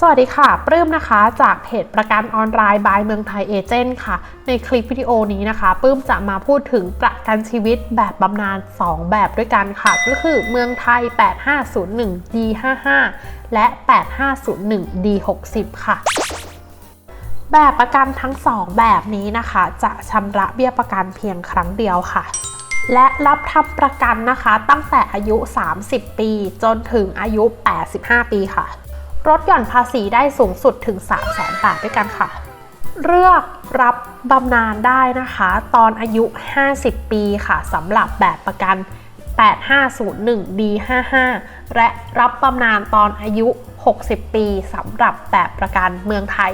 สวัสดีค่ะ ปลื้มนะคะ จากเพจประกันออนไลน์บายเมืองไทยเอเจนต์ค่ะ ในคลิปวิดีโอนี้นะคะ ปลื้มจะมาพูดถึงประกันชีวิตแบบบำนาญ 2 แบบด้วยกันค่ะ ก็คือเมืองไทย 8501 D55 และ 8501 D60 ค่ะแบบประกันทั้ง 2 แบบนี้นะคะ จะชำระเบี้ยประกันเพียงครั้งเดียวค่ะ และรับทำประกันนะคะ ตั้งแต่อายุ 30 ปี จนถึงอายุ 85 ปีค่ะ ลดหย่อนภาษีได้สูงสุดถึง 3 0 0แสนบาทด้วยกันค่ะ เลือกรับบำนาญได้นะคะ ตอนอายุ 50 ปีค่ะสำหรับแบบประกัน 8501 D55 และรับบำนาญตอนอายุ 60 ปีสำหรับแบบประกันเมืองไทย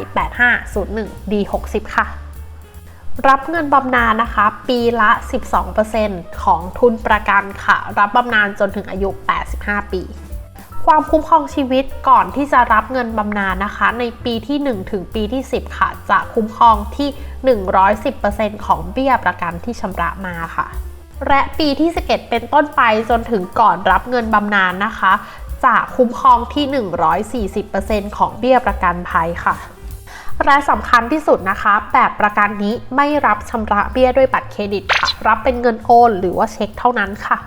8501 D60 ค่ะ รับเงินบำนาญนะคะ ปีละ 12%ของทุนประกันค่ะ รับบำนาญจนถึงอายุ 85 ปี ความคุ้มครองชีวิตก่อนที่จะรับเงินบำนาญนะคะ ในปีที่ 1 ถึงปีที่ 10 ค่ะ จะคุ้มครองที่ 110%ของเบี้ยประกันที่ชำระมาค่ะ และปีที่ 11 เป็นต้นไปจนถึงก่อนรับเงินบำนาญนะคะ จะคุ้มครองที่ 140%ของเบี้ยประกันภัยค่ะและสำคัญที่สุดนะคะ แบบประกันนี้ไม่รับชำระเบี้ยด้วยบัตรเครดิตค่ะ รับเป็นเงินโอนหรือว่าเช็คเท่านั้นค่ะ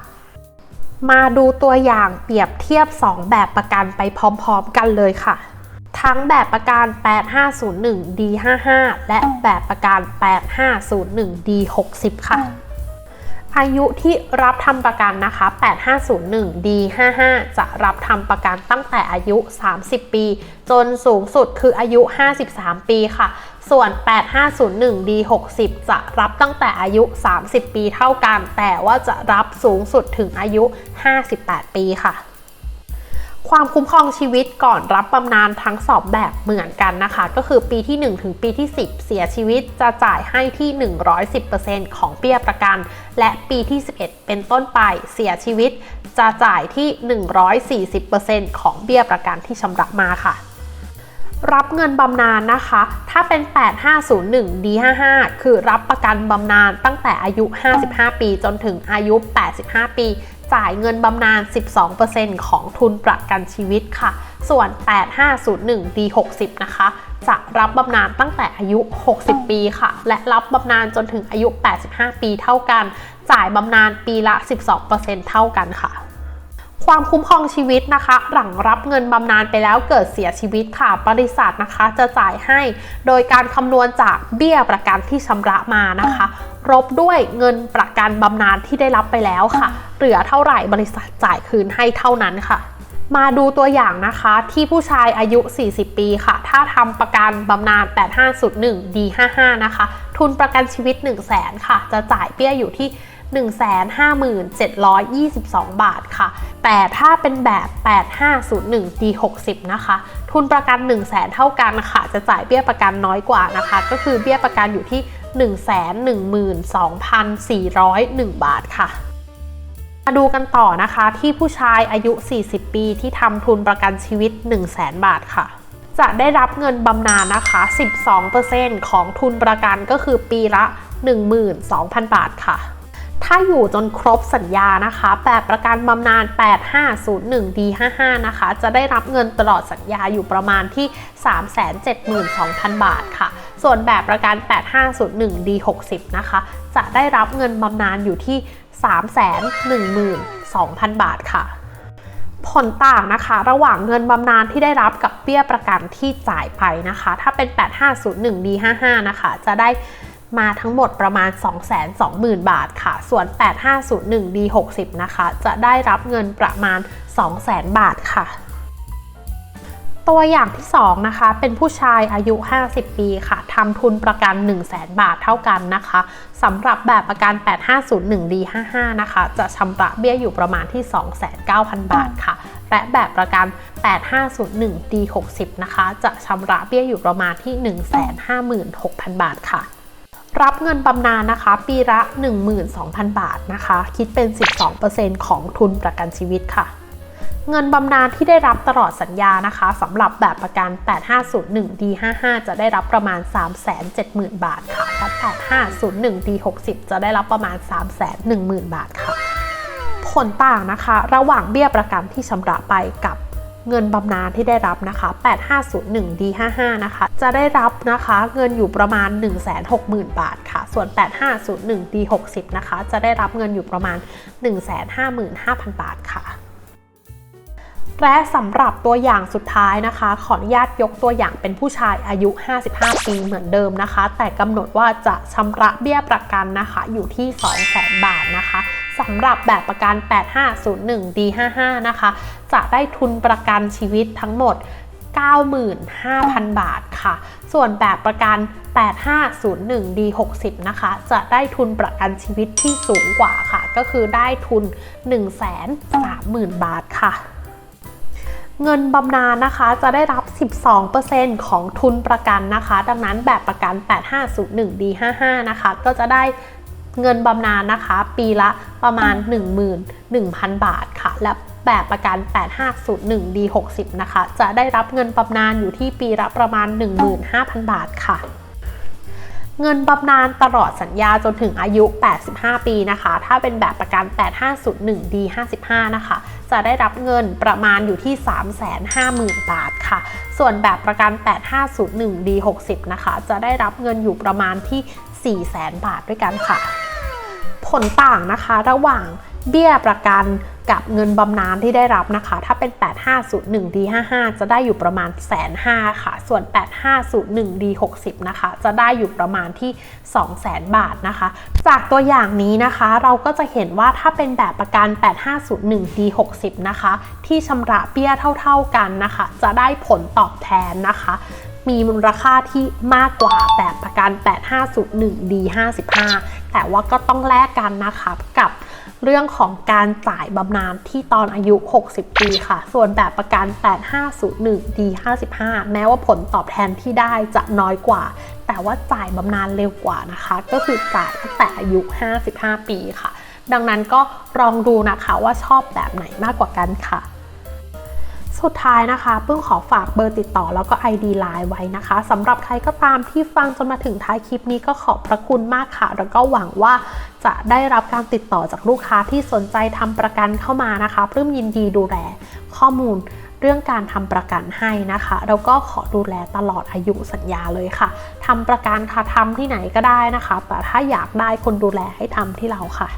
มาดูตัวอย่างเปรียบเทียบ 2 แบบประกันไปพร้อมๆกันเลยค่ะ ทั้งแบบประกัน 8501 D55 และแบบประกัน 8501 D60 ค่ะ อายุที่รับทำประกันนะคะ 8501 D55 จะรับทำประกันตั้งแต่อายุ 30 ปี จนสูงสุดคืออายุ 53 ปีค่ะ ส่วน 8501 D60 จะรับตั้งแต่อายุ 30 ปีเท่ากัน แต่ว่าจะรับสูงสุดถึงอายุ 58 ปีค่ะ ความคุ้มครองชีวิตก่อนรับบำนาญทั้งสองแบบเหมือนกันนะคะ ก็คือปีที่ 1 ถึงปีที่ 10 เสียชีวิตจะจ่ายให้ที่ 110%ของเบี้ยประกัน และปีที่ 11 เป็นต้นไปเสียชีวิตจะจ่ายที่ 140%ของเบี้ยประกันที่ชำระมาค่ะ รับเงินบำนาญนะคะ ถ้าเป็น 8501 D55 คือรับประกันบำนาญตั้งแต่อายุ 55 ปี จนถึงอายุ 85 ปี จ่ายเงินบำนาญ 12%ของทุนประกันชีวิตค่ะ ส่วน 8501 D60 นะคะ จะรับบำนาญตั้งแต่อายุ 60 ปีค่ะ และรับบำนาญจนถึงอายุ 85 ปีเท่ากัน จ่ายบำนาญปีละ 12%เท่ากันค่ะ ความคุ้มครองชีวิตนะคะ หลังรับเงินบำนาญไปแล้วเกิดเสียชีวิตค่ะ บริษัทนะคะจะจ่ายให้ โดยการคำนวณจากเบี้ยประกันที่ชำระมานะคะลบด้วยเงินประกันบำนาญที่ได้รับไปแล้วค่ะ เหลือเท่าไหร่บริษัทจ่ายคืนให้เท่านั้นค่ะมาดูตัวอย่างนะคะที่ผู้ชายอายุ 40 ปีค่ะ ถ้าทำประกันบำนาญ 8501 D55 นะคะ ทุนประกันชีวิต 1 0 0 0 0แค่ะ จะจ่ายเบี้ยอยู่ที่ 157,22 บาทค่ะ แต่ถ้าเป็นแบบ 8501 D60 นะคะ ทุนประกัน 1 0 0 0 0แเท่ากันค่ะ จะจ่ายเบี้ยประกันน้อยกว่านะคะ ก็คือเบี้ยประกันอยู่ที่ 112,401 บาทค่ะมาดูกันต่อนะคะที่ผู้ชายอายุ 40 ปีที่ทำทุนประกันชีวิต 1 0 0 0 0แบาทค่ะ จะได้รับเงินบำนาญนะคะ 12%ของทุนประกันก็คือปีละ 12,000 บาทค่ะ ถ้าอยู่จนครบสัญญานะคะแบบประกันบำนาญ 8501 D55 นะคะ จะได้รับเงินตลอดสัญญาอยู่ประมาณที่ 372,000 บาทค่ะ ส่วนแบบประกัน 8501 D60 นะคะ จะได้รับเงินบำนาญอยู่ที่ 312,000 บาทค่ะผลต่างนะคะ ระหว่างเงินบำนาญที่ได้รับกับเบี้ยประกันที่จ่ายไปนะคะ ถ้าเป็น 8501 D55 นะคะ จะได้ มาทั้งหมดประมาณ 220,000 บาทค่ะ ส่วน 8501 D60 นะคะ จะได้รับเงินประมาณ 200,000 บาทค่ะตัวอย่างที่ 2 นะคะ เป็นผู้ชายอายุ 50 ปีค่ะทำทุนประกัน 1 0 0 0 0 0 บาทเท่ากันนะคะสำหรับแบบประกัน 8501 D55 นะคะ จะชำระเบี้ยอยู่ประมาณที่ 29,000บาทค่ะ และแบบประกัน 8501 D60 นะคะ จะชำระเบี้ยอยู่ประมาณที่ 156,000 บาทค่ะ รับเงินบำนาญนะคะ ปีละ 12,000 บาทนะคะ คิดเป็น 12%ของทุนประกันชีวิตค่ะ เงินบำนาญที่ได้รับตลอดสัญญานะคะสำหรับแบบประกัน 8501 D55 จะได้รับประมาณ 370,000 บาทค่ะและ8501 D60 จะได้รับประมาณ 310,000 บาทค่ะ ผลต่างนะคะ ระหว่างเบี้ยประกันที่ชำระไปกับ เงินบำนาญที่ได้รับนะคะ 8501 D55 นะคะ จะได้รับนะคะเงินอยู่ประมาณ 160,000 บาทค่ะ ส่วน 8501 D60 นะคะ จะได้รับเงินอยู่ประมาณ 155,000 บาทค่ะและสำหรับตัวอย่างสุดท้ายนะคะ ขออนุญาตยกตัวอย่างเป็นผู้ชายอายุ 55 ปีเหมือนเดิมนะคะ แต่กำหนดว่าจะชำระเบี้ยประกันนะคะ อยู่ที่ 200,000 บาทนะคะ สำหรับแบบประกัน 8501 D55 นะคะ จะได้ทุนประกันชีวิตทั้งหมด 95,000 บาทค่ะ ส่วนแบบประกัน 8501 D60 นะคะ จะได้ทุนประกันชีวิตที่สูงกว่าค่ะ ก็คือได้ทุน 130,000 บาทค่ะเงินบำนาญนะคะจะได้รับ 12%ของทุนประกันนะคะ ดังนั้นแบบประกัน 8501 D55 นะคะ ก็จะได้ เงินบำนาญนะคะ ปีละประมาณ 11,000 บาทค่ะ และแบบประกัน 8501 D60 นะคะ จะได้รับเงินบำนาญอยู่ที่ปีละประมาณ 15,000 บาทค่ะเงินบำนาญตลอดสัญญาจนถึงอายุ 85 ปีนะคะ ถ้าเป็นแบบประกัน 8501 D55 นะคะ จะได้รับเงินประมาณอยู่ที่ 350,000 บาทค่ะ ส่วนแบบประกัน 8501 D60 นะคะ จะได้รับเงินอยู่ประมาณที่ 400,000 บาทด้วยกันค่ะ ลต่างนะคะ ระหว่างเบี้ยประกันกับเงินบำนาญที่ได้รับนะคะ ถ้าเป็น 8501 D55 จะได้อยู่ประมาณแสนห้าค่ะ ส่วน 8501 D60 นะคะ จะได้อยู่ประมาณที่ 200,000 บาทนะคะ จากตัวอย่างนี้นะคะ เราก็จะเห็นว่าถ้าเป็นแบบประกัน 8501 D60 นะคะ ที่ชำระเบี้ยเท่าๆกันนะคะ จะได้ผลตอบแทนนะคะมีมูลค่าที่มากกว่าแบบประกัน 8501 D55 แต่ว่าก็ต้องแลกกันนะคะกับเรื่องของการจ่ายบำนาญที่ตอนอายุ 60 ปีค่ะ ส่วนแบบประกัน 8501 D55 แม้ว่าผลตอบแทนที่ได้จะน้อยกว่า แต่ว่าจ่ายบำนาญเร็วกว่านะคะ ก็คือจ่ายตั้งแต่อายุ 55 ปีค่ะ ดังนั้นก็ลองดูนะคะว่าชอบแบบไหนมากกว่ากันค่ะ สุดท้ายนะคะเพิ่งขอฝากเบอร์ติดต่อแล้วก็ ID Line ไว้นะคะสำหรับใครก็ตามที่ฟังจนมาถึงท้ายคลิปนี้ก็ขอบพระคุณมากค่ะ แล้วก็หวังว่าจะได้รับการติดต่อจากลูกค้าที่สนใจทำประกันเข้ามานะคะเพิ่มยินดีดูแลข้อมูลเรื่องการทำประกันให้นะคะ แล้วก็ขอดูแลตลอดอายุสัญญาเลยค่ะทำประกันค่ะทำที่ไหนก็ได้นะคะ แต่ถ้าอยากได้คนดูแลให้ทำที่เราค่ะ